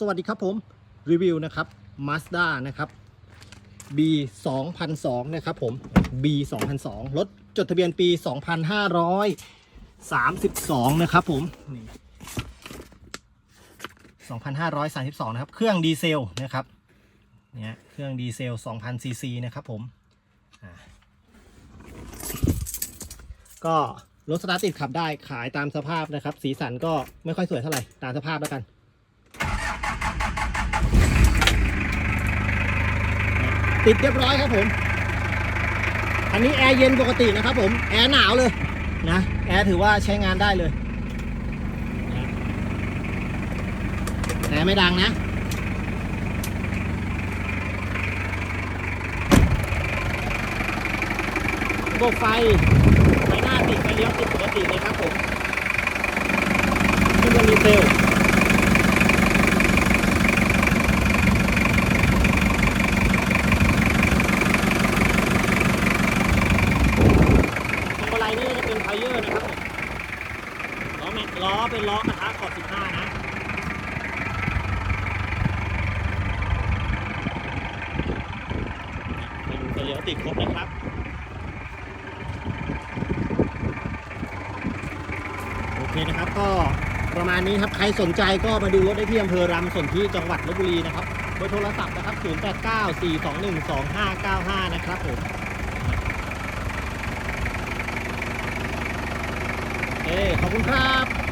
สวัสดีครับผม รีวิวนะครับ Mazda นะครับ B 2002นะครับผม B 2002รถจดทะเบียนปี 2532 นะครับผม2532 นะครับ เครื่องดีเซลนะครับเนี่ยเครื่องดีเซล 2,000 ซีซีนะครับผมก็รถสตาร์ทติดขับได้ขายตามสภาพนะครับ สีสันก็ไม่ค่อยสวยเท่าไหร่ ตามสภาพแล้วกัน ติดเรียบร้อยครับผม อันนี้แอร์เย็นปกตินะครับผมแอร์หนาวเลยนะแอร์ถือว่าใช้งานได้เลยแอร์ไม่ดังนะระบบไฟไฟหน้าติดไฟเลี้ยวติดปกติเลยครับผมขึ้นบนดีเซล ทางอะไรนี่จะ เป็นไทเยอร์นะครับผมล้อแม็กล้อเป็นล้อกระทะขอบ 15 นะ เป็นเลี้ยวติดครบนะครับโอเคนะครับก็ประมาณนี้ครับ ใครสนใจก็มาดูรถได้ที่อำเภอรำสนที่จังหวัดลบบุรีนะครับเบอร์โทรศัพท์นะครับ 0894212595 นะครับผม โอเค ขอบคุณครับ